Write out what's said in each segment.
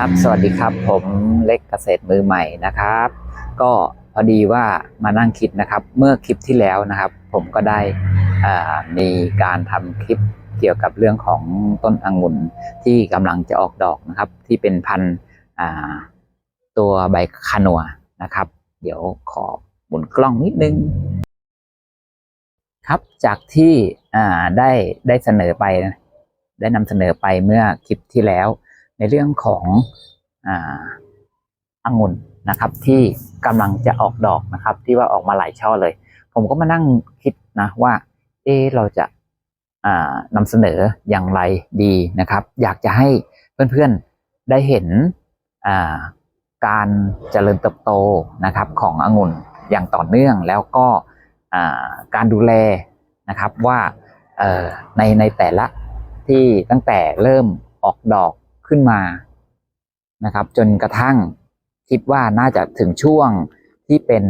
ครับ สวัสดีครับ ผมเล็กเกษตรมือใหม่นะครับ ก็พอดีว่ามานั่งคิดนะครับ เมื่อคลิปที่แล้วนะครับ ผมก็ได้มีการทำคลิปเกี่ยวกับเรื่องของต้นองุ่นที่กำลังจะออกดอกนะครับ ที่เป็นพันตัวใบคานัวนะครับ เดี๋ยวขอหมุนกล้องนิดนึงครับจากที่ได้ได้เสนอไป ได้นำเสนอไปเมื่อคลิปที่แล้ว ในเรื่องของอางุ่นนะครับ ที่กำลังจะออกดอกนะครับ ที่ว่าออกมาหลายช่อเลย ผมก็มานั่งคิดนะว่า เอะเราจะานำเสนออย่างไรดีนะครับ อยากจะให้เพื่อนๆได้เห็นาการเจริญเติบโตนะครับขององุ่นอย่างต่อเนื่องแล้วก็าการดูแลนะครับว่าในในแต่ละที่ตั้งแต่เริ่มออกดอก ขึ้นมานะครับ จนกระทั่งคิดว่าน่าจะถึงช่วงที่เป็น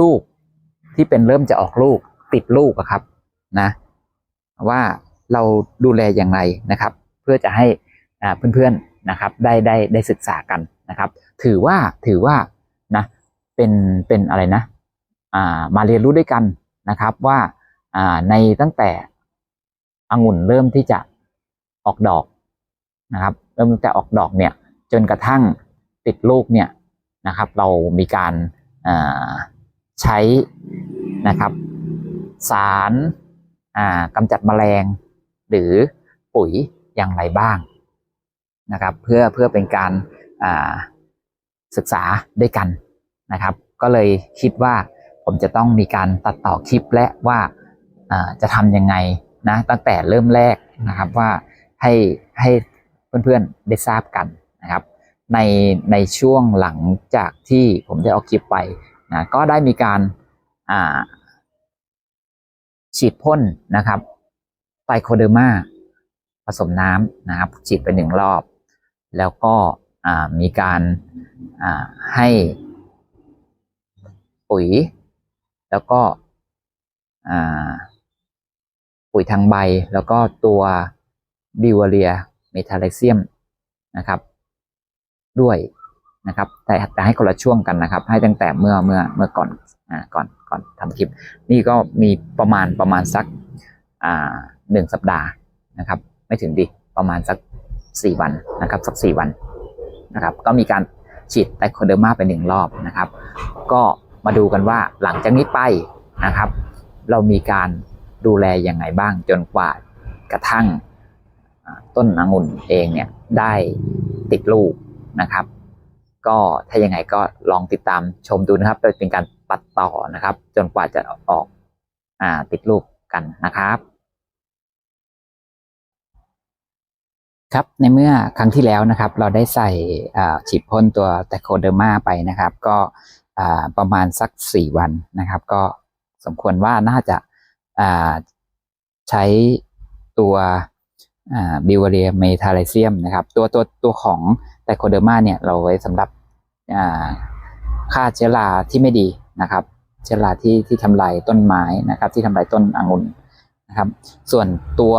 ลูกที่เป็นเริ่มจะออกลูกติดลูกอะครับนะว่าเราดูแลอย่างไรนะครับ เพื่อจะให้เพื่อนๆนะครับ ได้ได้ได้ศึกษากันนะครับ ถือว่าถือว่านะเป็นเป็นอะไรนะามาเรียนรู้ด้วยกันนะครับว่าอ่าในตั้งแต่องุ่นเริ่มที่จะ ออกดอกนะครับ เริ่มตั้งแต่ออกดอกเนี่ยจนกระทั่งติดลูกเนี่ยนะครับ เรามีการาใช้นะครับ สารากำจัดแมลง หรือปุ๋ยอย่างไรบ้างนะครับ เพื่อเพื่อเป็นการาศึกษาด้วยกันนะครับ ก็เลยคิดว่าผมจะต้องมีการตัดต่อคลิปและว่าอ่าจะทำยังไงนะตั้งแต่เริ่มแรกนะครับว่า ให้ให้เพื่อนๆได้ทราบกันนะครับ ในในช่วงหลังจากที่ผมได้เอาคลิปไปนะก็ได้มีการอ่าฉีดพ่นนะครับไตโคเดอร์มาผสมน้ำนะครับฉีดไปหนึ่งรอบ แล้วก็มีการาให้ปุ๋ย แล้วก็ปุ๋ยทางใบแล้วก็ตัว บิวเรียเมทาเลเซียมนะครับ ด้วยนะครับแต่แต่ให้คนละช่วงกันนะครับ ให้ตั้งแต่เมื่อเมื่อเมื่อก่อนอ่าก่อนก่อนทำคลิป นี่ก็มีประมาณประมาณสักอ่าหนึ่งสัปดาห์นะครับ ไม่ถึงดิประมาณสักสี่วันนะครับ สักสี่วันนะครับ ก็มีการฉีดไตโคเดอร์มาไปหนึ่งรอบนะครับ ก็มาดูกันว่าหลังจากนี้ไปนะครับ เรามีการดูแลยังไงบ้างจนกว่ากระทั่ง ต้นองุ่นเองเนี่ยได้ติดลูกนะครับ ก็ถ้ายังไงก็ลองติดตามชมดูนะครับเป็นการตัดต่อนะครับ จนกว่าจะออกอ่าติดลูกกันนะครับ ครับในเมื่อครั้งที่แล้วนะครับ เราได้ใส่ฉีดพ่นตัวแตโคเดอร์มาไปนะครับ ก็ประมาณสักสี่วันนะครับ ก็สมควรว่าน่าจะาใช้ตัว บิวเรียเมทาเลเซียมนะครับ ตัวตัวตัวของไตโคเดอร์มาเนี่ยเราไว้สำหรับอ่าฆ่าเชื้อราที่ไม่ดีนะครับ เชื้อราที่ที่ทำลายต้นไม้นะครับ ที่ทำลายต้นองุ่นนะครับ ส่วนตัว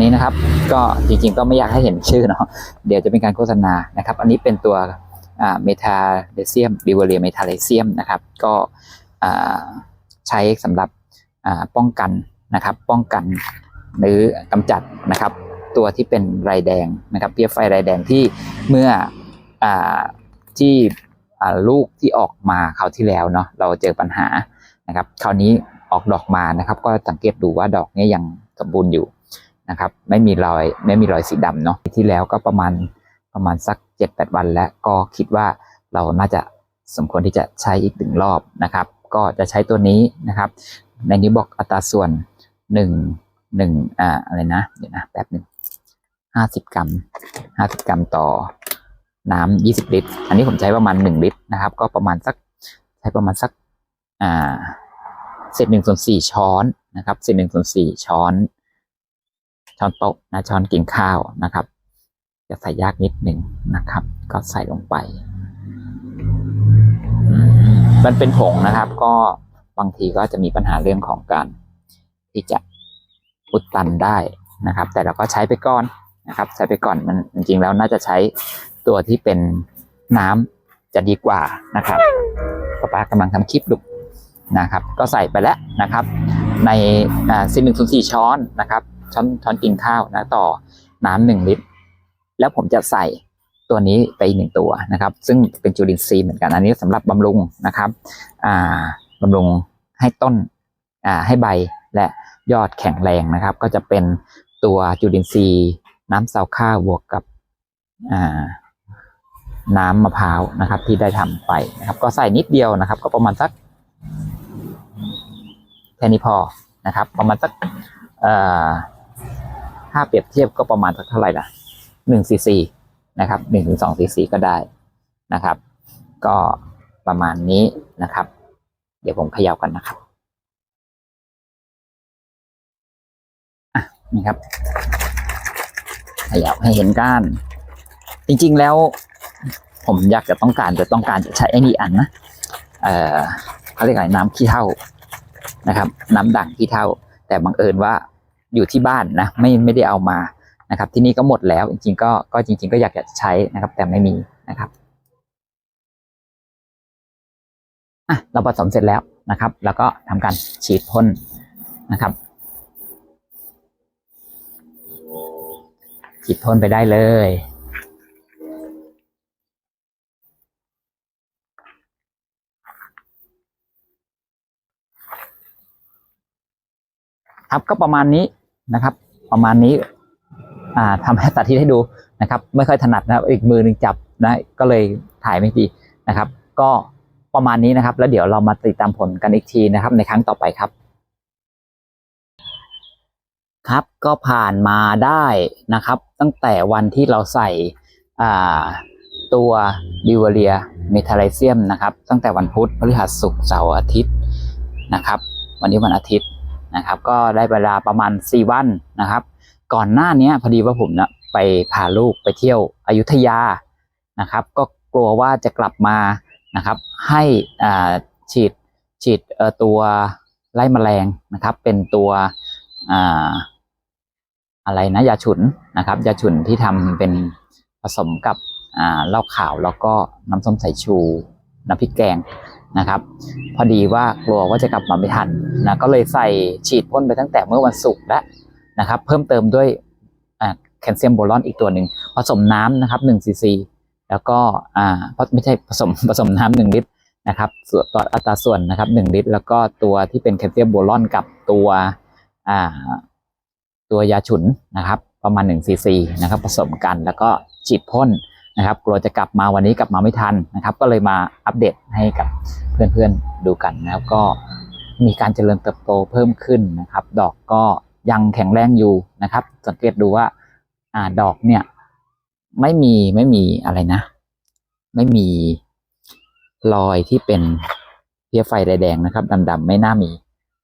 นี้นะครับ ก็จริงๆก็ไม่อยากให้เห็นชื่อเนาะเดี๋ยวจะเป็นการโฆษณานะครับ อันนี้เป็นตัวเมทาเลเซียมบิวเรียเมทาเลเซียมนะครับ ก็ใช้สำหรับป้องกันนะครับ ป้องกันหรือกำจัดนะครับ ตัวที่เป็นไรแดงนะครับเพี้ยไฟไรแดงที่เมื่ออที่อลูกที่ออกมาคราวที่แล้วเนาะเราเจอปัญหานะครับคราวนี้ออกดอกมานะครับ ก็สังเกตดูว่าดอกนี้ยังสมบูรณ์อยู่นะครับไม่มีรอยไม่มีรอยสีดำเนาะที่แล้วก็ประมาณประมาณสักเจ็ดแปดวัน แล้วก็คิดว่าเราน่าจะสมควรที่จะใช้อีกหนึ่งรอบนะครับ ก็จะใช้ตัวนี้นะครับ ในนี้บอกอัตราส่วนหนึ่งหนึ่งอ่าอะไรนะเดี๋ยวนะแป๊บหนึ่ง ห้าสิบกรัมห้าสิบกรัมต่อน้ำยี่สิบลิตร อันนี้ผมใช้ประมาณหนึ่งลิตรนะครับ ก็ประมาณสักใช้ประมาณสักอ่าเศษหนึ่งส่วนสี่ช้อนนะครับเศษหนึ่งส่วนสี่ช้อน ช้อนโต๊ะนะช้อนกินข้าวนะครับ จะใส่ยากนิดหนึ่งนะครับ ก็ใส่ลงไปมมันเป็นผงนะครับ ก็บางทีก็จะมีปัญหาเรื่องของการที่จะอุดตันได้นะครับ แต่เราก็ใช้ไปก่อน นะครับ ใช้ไปก่อนมันจริงๆแล้วน่าจะใช้ตัวที่เป็นน้ำจะดีกว่านะครับป้าป้ากำลังทำคลิปดูนะครับ ก็ใส่ไปแล้วนะครับ ในสิบหนึ่งส่วนสี่ช้อนนะครับช้อนช้อนกินข้าวนะต่อน้ำหนึ่งลิตร แล้วผมจะใส่ตัวนี้ไปอีกหนึ่งตัวนะครับ ซึ่งเป็นจุลินทรีย์เหมือนกัน อันนี้สำหรับบำรุงนะครับอ่าบำรุงให้ต้นอ่าให้ใบและยอดแข็งแรงนะครับ ก็จะเป็นตัวจุลินทรีย์ น้ำเสาข้าวบวกกับน้ำมะพร้าวนะครับ ที่ได้ทำไปนะครับ ก็ใส่นิดเดียวนะครับ ก็ประมาณสักแค่นี้พอนะครับ ประมาณสักถ้าเปรียบเทียบก็ประมาณสักเท่าไหร่ล่ะหนึ่งซีซีนะครับหนึ่งถึงสองซีซีก็ได้นะครับ ก็ประมาณนี้นะครับ เดี๋ยวผมเขย่ากันนะครับอะนี่ครับ ขย่าให้เห็นก้าน จริง ๆ แล้ว ผมอยากจะต้องการจะต้องการจะใช้ไอ้นี่อันนะเออเขาเรียกอะไรน้ำขี้เถ้านะครับ น้ำด่างขี้เถ้าแต่บังเอิญว่าอยู่ที่บ้านนะไม่ไม่ได้เอามานะครับ ที่นี่ก็หมดแล้ว จริง ๆ ก็ก็จริง ๆ ก็อยากจะใช้นะครับ แต่ไม่มีนะครับอะเราผสมเสร็จแล้วนะครับ แล้วก็ทำการฉีดพ่นนะครับ ฉีดพ่นไปได้เลยครับก็ประมาณนี้นะครับ ประมาณนี้อ่าทำให้สาธิตให้ดูนะครับ ไม่ค่อยถนัดนะอีกมือหนึ่งจับนะก็เลยถ่ายไม่ดีนะครับ ก็ประมาณนี้นะครับ แล้วเดี๋ยวเรามาติดตามผลกันอีกทีนะครับ ในครั้งต่อไปครับ ครับก็ผ่านมาได้นะครับ ตั้งแต่วันที่เราใส่ตัวดิวเรียเมทาไลเซียมนะครับ ตั้งแต่วันพุธพฤหัสศุกร์เสาร์อาทิตย์นะครับ วันนี้วันอาทิตย์นะครับ ก็ได้เวลาประมาณ 4 วันนะครับ ก่อนหน้านี้พอดีว่าผมนะไปพาลูกไปเที่ยวอยุธยานะครับ ก็กลัวว่าจะกลับมานะครับ ให้ฉีดฉีดตัวไล่แมลงนะครับ เป็นตัวอ่า อะไรนะยาฉุนนะครับยาฉุนที่ทำเป็นผสมกับอ่าเหล้าขาวแล้วก็น้ำส้มสายชูน้ำพริกแกงนะครับ พอดีว่ากลัวว่าจะกลับมาไม่ทันนะก็เลยใส่ฉีดพ่นไปตั้งแต่เมื่อวันศุกร์แล้วนะครับ เพิ่มเติมด้วยแคลเซียมโบรอนอีกตัวหนึ่งผสมน้ำนะครับ1ซีซีแล้วก็อ่าเพราะไม่ใช่ผสมผสมน้ำหนึ่งลิตรนะครับส่วนต่ออัตราส่วนนะครับ1ลิตร แล้วก็ตัวที่เป็นแคลเซียมโบรอนกับตัวอ่า ตัวยาฉุนนะครับ ประมาณ1ซีซีนะครับผสมกันแล้วก็ฉีดพ่นนะครับ กลัวจะกลับมาวันนี้กลับมาไม่ทันนะครับ ก็เลยมาอัปเดตให้กับเพื่อนๆดูกันแล้วก็มีการเจริญเติบโตเพิ่มขึ้นนะครับ ดอกก็ยังแข็งแรงอยู่นะครับ สังเกตดูว่าอ่าดอกเนี่ย ไม่มีไม่มีอะไรนะ ไม่มีรอยที่เป็นเพี้ยไฟแดงนะครับดำๆไม่น่ามี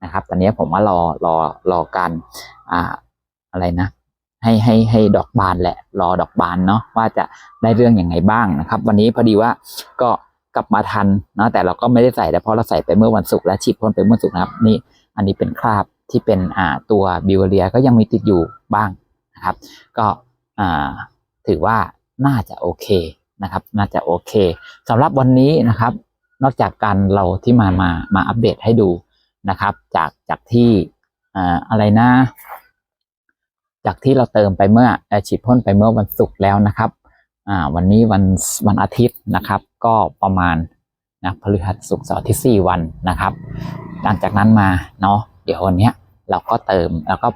นะครับ ตอนนี้ผมว่ารอรอรอการอ่า อะไรนะ ให้ให้ให้ดอกบานแหละ รอดอกบานเนาะว่าจะได้เรื่องอย่างไงบ้างนะครับ วันนี้พอดีว่าก็กลับมาทันเนาะแต่เราก็ไม่ได้ใส่แต่เพราะเราใส่ไปเมื่อวันศุกร์และฉีดพ่นไปเมื่อวันศุกร์นะครับนี่อันนี้เป็นคราบที่เป็นอ่าตัวบิวเรียก็ยังมีติดอยู่บ้างนะครับ ก็อ่าถือว่าน่าจะโอเคนะครับ น่าจะโอเคสำหรับวันนี้นะครับ นอกจากการเราที่มามามาอัปเดตให้ดูนะครับ จากจากที่อ่าอะไรนะ จากที่เราเติมไปเมื่อฉีดพ่นไปเมื่อวันศุกร์แล้วนะครับวันนี้วันวันอาทิตย์นะครับ ก็ประมาณนะพฤหัสศุกร์เสาร์อที่สี่วันนะครับ หลังจากนั้นมาเนาะเดี๋ยววันนี้เราก็เติมแล้วก็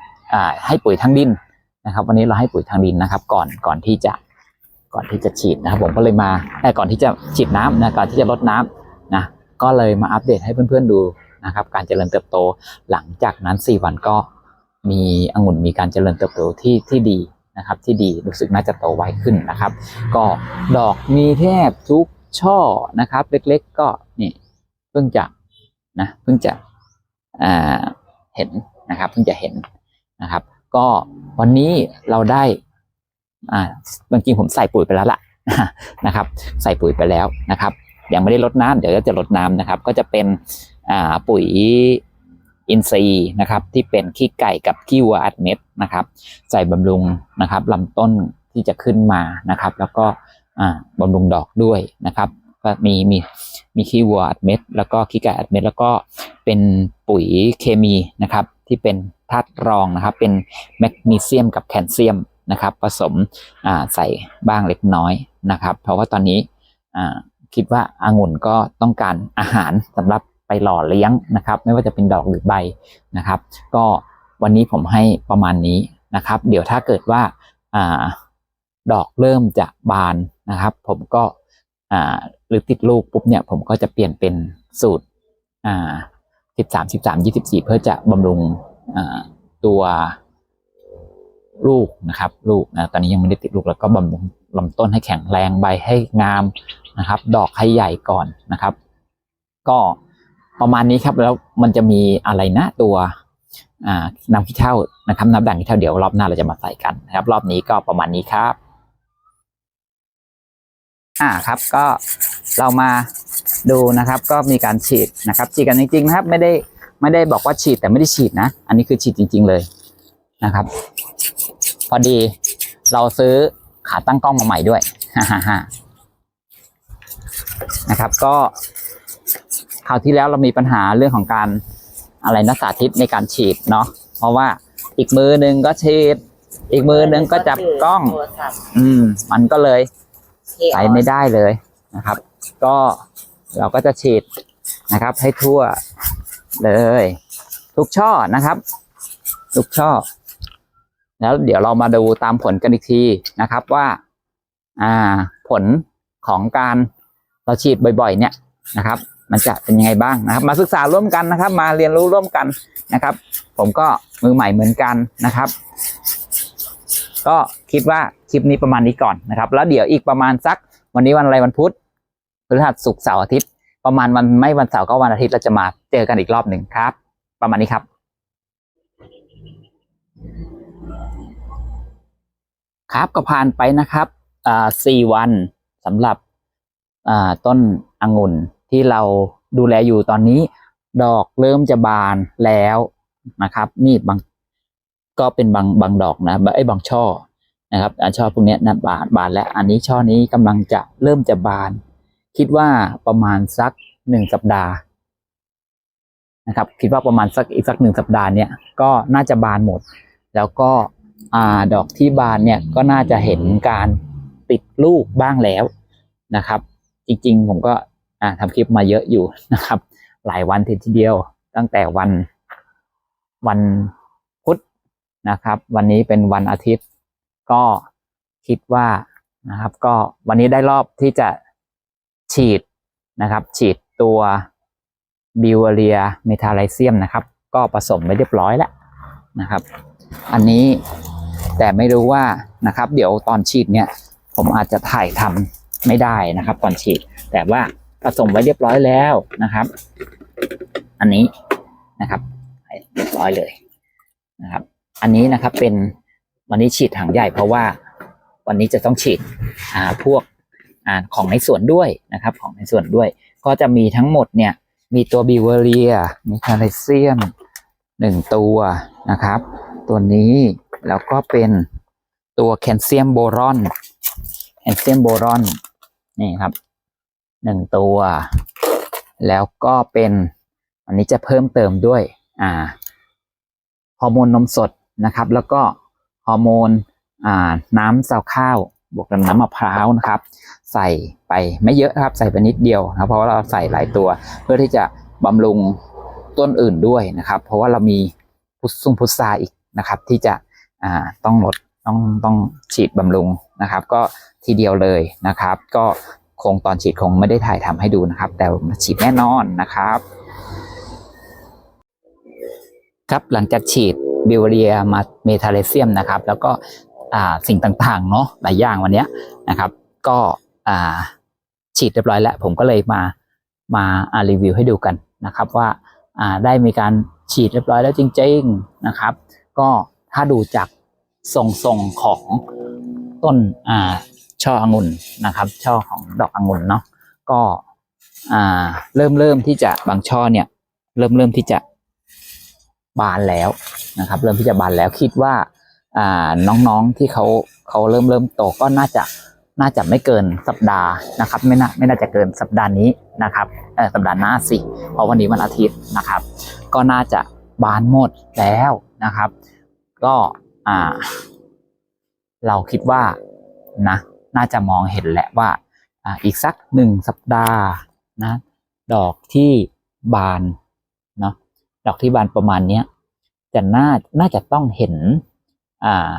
ให้ปุ๋ยทางดินนะครับ วันนี้เราให้ปุ๋ยทางดินนะครับ ก่อนก่อนที่จะก่อนที่จะฉีดนะครับ ผมก็เลยมาเอ่ก่อนที่จะฉีดน้ำนะก่อนที่จะลดน้ำนะก็เลยมาอัปเดตให้เพื่อนๆดูนะครับ การเจริญเติบโตหลังจากนั้นสี่วันก็ มีองุ่นมีการเจริญเติบโตที่ที่ดีนะครับ ที่ดีรู้สึกน่าจะโตไวขึ้นนะครับ ก็ดอกมีแทบทุกช่อนะครับ เล็กๆก็นี่เพิ่งจะนะเพิ่งจะเห็นนะครับ เพิ่งจะเห็นนะครับ ก็วันนี้เราได้อ่าบางทีผมใส่ปุ๋ยไปแล้วล่ะนะครับ ใส่ปุ๋ยไปแล้วนะครับ ยังไม่ได้ลดน้ำเดี๋ยวจะลดน้ำนะครับ ก็จะเป็นอ่าปุ๋ย อินทรีย์นะครับที่เป็นขี้ไก่กับขี้วัวอัดเม็ดนะครับ ใส่บำรุงนะครับลำต้นที่จะขึ้นมานะครับ แล้วก็บำรุงดอกด้วยนะครับ ก็มีมีมีขี้วัวอัดเม็ด แล้วก็ขี้ไก่อัดเม็ด แล้วก็เป็นปุ๋ยเคมีนะครับ ที่เป็นธาตุรองนะครับ เป็นแมกนีเซียมกับแคลเซียมนะครับ ผสมใส่บ้างเล็กน้อยนะครับ เพราะว่าตอนนี้คิดว่าอางุ่นก็ต้องการอาหารสำหรับ ไปหล่อเลี้ยงนะครับ ไม่ว่าจะเป็นดอกหรือใบนะครับ ก็วันนี้ผมให้ประมาณนี้นะครับ เดี๋ยวถ้าเกิดว่าอ่าดอกเริ่มจะบานนะครับ ผมก็อ่าหรือติดลูกปุ๊บเนี่ยผมก็จะเปลี่ยนเป็นสูตรอ่าสิบสามสิบสามยี่สิบสี่เพื่อจะบำรุงอ่าตัวลูกนะครับลูกนะตอนนี้ยังไม่ได้ติดลูกแล้วก็บำรุงลำต้นให้แข็งแรงใบให้งามนะครับ ดอกให้ใหญ่ก่อนนะครับ ก็ ประมาณนี้ครับแล้วมันจะมีอะไรนะตัวอ่านำขี้เท่านะครับน้ำด่างขี้เท่าเดี๋ยวรอบหน้าเราจะมาใส่กันนะครับ รอบนี้ก็ประมาณนี้ครับอ่าครับก็เรามาดูนะครับ ก็มีการฉีดนะครับ ฉีดกันจริงๆนะครับ ไม่ได้ไม่ได้บอกว่าฉีดแต่ไม่ได้ฉีดนะ อันนี้คือฉีดจริง ๆเลยนะครับ พอดีเราซื้อขาตั้งกล้องมาใหม่ด้วยฮ่าฮ่านะครับ ก็ ราวที่แล้วเรามีปัญหาเรื่องของการอะไรนะสาธิตในการฉีดเนาะเพราะว่าอีกมือหนึ่งก็ฉีด อีกมือหนึ่งก็จับกล้องโทรศัพท์อืม มันก็เลยที่ใช้ไม่ได้เลยนะครับ ก็เราก็จะฉีดนะครับ ให้ทั่วเลย ทุกช่อนะครับ ทุกช่อ แล้วเดี๋ยวเรามาดูตามผลกันอีกทีนะครับว่า อ่า ผลของการเราฉีดบ่อย ๆ เนี่ยนะครับ มันจะเป็นยังไงบ้างนะครับ มาศึกษาร่วมกันนะครับ มาเรียนรู้ร่วมกันนะครับ ผมก็มือใหม่เหมือนกันนะครับ ก็คิดว่าคลิปนี้ประมาณนี้ก่อนนะครับ แล้วเดี๋ยวอีกประมาณสัก วันนี้วันอะไรวันพุธพฤหัสศุกร์เสาร์อาทิตย์ ประมาณวันไม่วันเสาร์ก็วันอาทิตย์เราจะมาเจอกันอีกรอบหนึ่งครับ ประมาณนี้ครับ ครับก็ผ่านไปนะครับอ่าสี่วันสำหรับอ่าต้นองุ่น ที่เราดูแลอยู่ตอนนี้ ดอกเริ่มจะบานแล้วนะครับ นี่บางก็เป็นบางบางดอกนะไอ้บางช่อนะครับอช่อพวกนี้นะบานบานแล้วอันนี้ช่อนี้กำลังจะเริ่มจะบาน คิดว่าประมาณสักหนึ่งสัปดาห์นะครับ คิดว่าประมาณสักอีกสักหนึ่งสัปดาห์เนี่ยก็น่าจะบานหมด แล้วก็อ่าดอกที่บานเนี่ยก็น่าจะเห็นการติดลูกบ้างแล้วนะครับ จริงๆ ผมก็ อ่าทำคลิปมาเยอะอยู่นะครับ หลายวันทีเดียว ตั้งแต่วันวันพุธนะครับ วันนี้เป็นวันอาทิตย์ ก็คิดว่านะครับ ก็วันนี้ได้รอบที่จะฉีดนะครับ ฉีดตัวบิวเรียเมทาไลเซียมนะครับ ก็ผสมไปเรียบร้อยแล้วนะครับ อันนี้แต่ไม่รู้ว่านะครับ เดี๋ยวตอนฉีดเนี่ย ผมอาจจะถ่ายทำไม่ได้นะครับ ตอนฉีดแต่ว่า ผสมไว้เรียบร้อยแล้วนะครับ อันนี้นะครับเรียบร้อยเลยนะครับ อันนี้นะครับเป็นวันนี้ฉีดถังใหญ่เพราะว่าวันนี้จะต้องฉีดอ่าพวกอ่าของในสวนด้วยนะครับ ของในสวนด้วย ก็จะมีทั้งหมดเนี่ย มีตัวบิวเวอรียมีคาไลเซียมหนึ่งตัวนะครับ ตัวนี้แล้วก็เป็นตัวแคลเซียมโบรอนแคลเซียมโบรอนนี่ครับ หนึ่งตัว แล้วก็เป็นอันนี้จะเพิ่มเติมด้วยอ่าฮอร์โมนนมสดนะครับ แล้วก็ฮอร์โมนอ่าน้ำซาวข้าว บวกกับน้ำมะพร้าวนะครับ ใส่ไปไม่เยอะนะครับ ใส่ไปนิดเดียวนะครับเพราะว่าเราใส่หลายตัว เพื่อที่จะบำรุงต้นอื่นด้วยนะครับ เพราะว่าเรามีพุทซุงพุทราอีกนะครับ ที่จะอ่าต้องลดต้องต้องฉีดบำรุงนะครับ ก็ทีเดียวเลยนะครับ ก็ คงตอนฉีดคงไม่ได้ถ่ายทำให้ดูนะครับ แต่ฉีดแน่นอนนะครับ ครับหลังจากฉีดบิวเรียมาเมทาเลเซียมนะครับ แล้วก็สิ่งต่างๆเนาะหลายอย่างวันนี้นะครับ ก็ฉีดเรียบร้อยแล้ว ผมก็เลยมามาารีวิวให้ดูกันนะครับ ว่าาได้มีการฉีดเรียบร้อยแล้วจริง ๆนะครับ ก็ถ้าดูจากทรงๆของต้นอ่า ช่อองุ่นนะครับ ช่อของดอกองุ่นเนาะก็อ่าเริ่มเริ่มที่จะบางช่อเนี่ย เริ่มเริ่มที่จะบานแล้วนะครับ เริ่มที่จะบานแล้วคิดว่าอ่าน้องๆที่เขาเขาเริ่มเริ่มโตก็น่าจะน่าจะไม่เกินสัปดาห์นะครับ ไม่น่าไม่น่าจะเกินสัปดาห์นี้นะครับเออสัปดาห์หน้าสิเพราะวันนี้วันอาทิตย์นะครับ ก็น่าจะบานหมดแล้วนะครับ ก็อ่า เราคิดว่านะ น่าจะมองเห็นแหละว่าอีกสักหนึ่งสัปดาห์นะดอกที่บานเนาะดอกที่บานประมาณเนี้ยจะน่าน่าจะต้องเห็นอ่า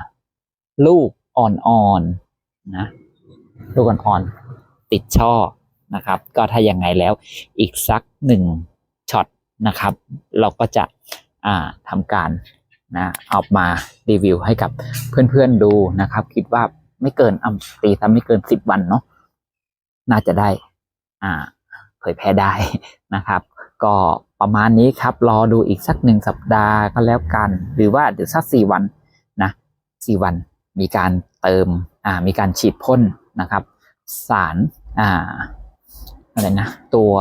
ลูกอ่อนๆนะลูกอ่อนๆติดช่อนะครับ ก็ถ้ายังไงแล้วอีกสักหนึ่งช็อตนะครับ เราก็จะอ่าทำการนะเอามารีวิวให้กับเพื่อนๆดูนะครับ คิดว่า ไม่เกินอ่ำตีทำไม่เกินสิบวันเนาะน่าจะได้ อ่า เผยแพร่ได้นะครับ ก็ประมาณนี้ครับ รอดูอีกสักหนึ่งสัปดาห์ก็แล้วกัน หรือว่าเดี๋ยวสักสี่วันนะสี่วันมีการเติม อ่า มีการฉีดพ่นนะครับ สาร อ่า อะไรนะ ตัว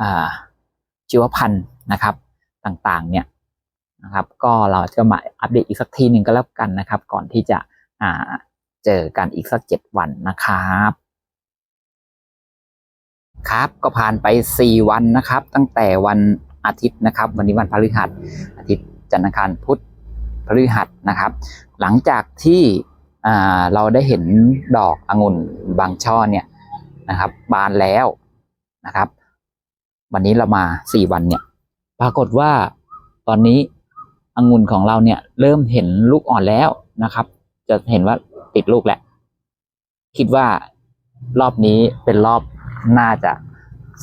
อ่า ชีวพันธุ์นะครับ ต่างๆ เนี่ยนะครับ ก็เราจะมาอัปเดตอีกสักทีหนึ่งก็แล้วกันนะครับ ก่อนที่จะ อ่า เจอกันอีกสักเจ็ดวันนะครับ ครับก็ผ่านไป4วันนะครับ ตั้งแต่วันอาทิตย์นะครับ วันนี้วันพฤหัสอาทิตย์จันทร์อังคารพุธพฤหัสนะครับ หลังจากที่เราได้เห็นดอกองุ่นบางช่อเนี่ยนะครับ บานแล้วนะครับ วันนี้เรามา4วันเนี่ย ปรากฏว่าตอนนี้องุ่นของเราเนี่ยเริ่มเห็นลูกอ่อนแล้วนะครับ จะเห็นว่า ติดลูกแล้ว คิดว่ารอบนี้เป็นรอบน่าจะ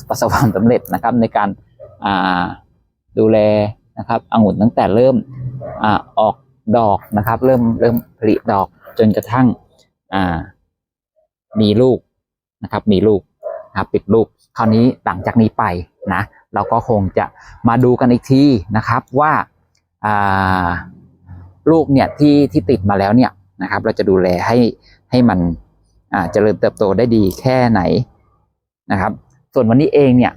ประสบความสำเร็จนะครับ ในการาดูแลนะครับองุ่นตั้งแต่เริ่มอออกดอกนะครับ เริ่มเริ่มผลิดอกจนกระทั่งมีลูกนะครับ มีลูกนะครับปิดลูกคราวนี้หลังจากนี้ไปนะเราก็คงจะมาดูกันอีกทีนะครับว่าอ่าลูกเนี่ยที่ที่ติดมาแล้วเนี่ย นะครับ เราจะดูแลให้ให้มันเจริญเติบโตได้ดีแค่ไหนนะครับ ส่วนวันนี้เองเนี่ย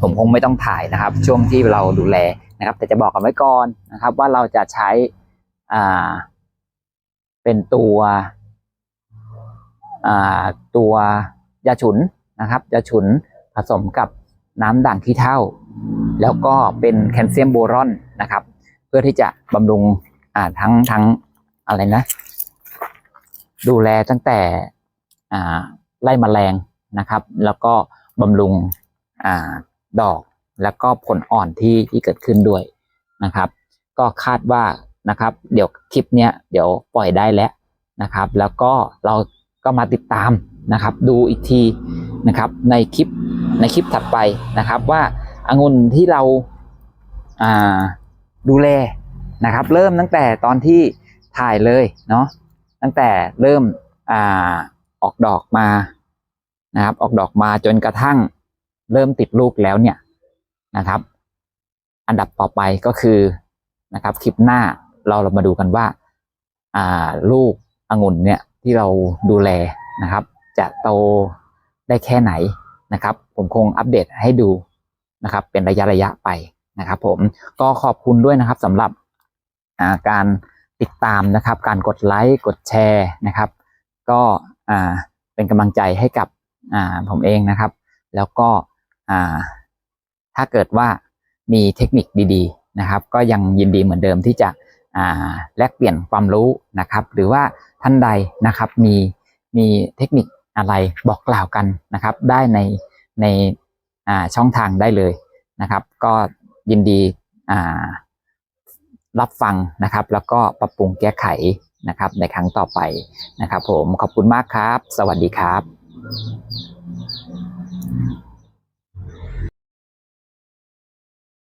ผมคงไม่ต้องถ่ายนะครับ ช่วงที่เราดูแลนะครับ แต่จะบอกกันไว้ก่อนนะครับ ว่าเราจะใช้อ่าเป็นตัวอ่าตัวยาฉุนนะครับยาฉุนผสมกับน้ำด่างขี้เถ้าแล้วก็เป็นแคลเซียมโบรอนนะครับ เพื่อที่จะบำรุงอ่าทั้งทั้งอะไรนะ ดูแลตั้งแต่ไล่แมลงนะครับ แล้วก็บำรุงอดอกแล้วก็ผลอ่อนที่ที่เกิดขึ้นด้วยนะครับ ก็คาดว่านะครับ เดี๋ยวคลิปเนี้ยเดี๋ยวปล่อยได้แล้วนะครับ แล้วก็เราก็มาติดตามนะครับ ดูอีกทีนะครับ ในคลิปในคลิปถัดไปนะครับ ว่าองุ่นที่เราาดูแลนะครับ เริ่มตั้งแต่ตอนที่ถ่ายเลยเนาะ ตั้งแต่เริ่มอ่าออกดอกมานะครับ ออกดอกมาจนกระทั่งเริ่มติดลูกแล้วเนี่ยนะครับ อันดับต่อไปก็คือนะครับคลิปหน้าเราเรามาดูกันว่าอ่าลูกองุ่นเนี่ยที่เราดูแลนะครับ จะโตได้แค่ไหนนะครับ ผมคงอัปเดตให้ดูนะครับ เป็นระยะระยะไปนะครับ ผมก็ขอบคุณด้วยนะครับสำหรับาการ ติดตามนะครับ การกดไลค์กดแชร์นะครับ ก็เป็นกำลังใจให้กับผมเองนะครับ แล้วก็ถ้าเกิดว่ามีเทคนิคดีๆนะครับ ก็ยังยินดีเหมือนเดิมที่จะแลกเปลี่ยนความรู้นะครับ หรือว่าท่านใดนะครับมีมีเทคนิคอะไรบอกกล่าวกันนะครับ ได้ในในช่องทางได้เลยนะครับ ก็ยินดีอ่า รับฟังนะครับ แล้วก็ปรับปรุงแก้ไขนะครับ ในครั้งต่อไปนะครับ ผมขอบคุณมากครับ สวัสดีครับ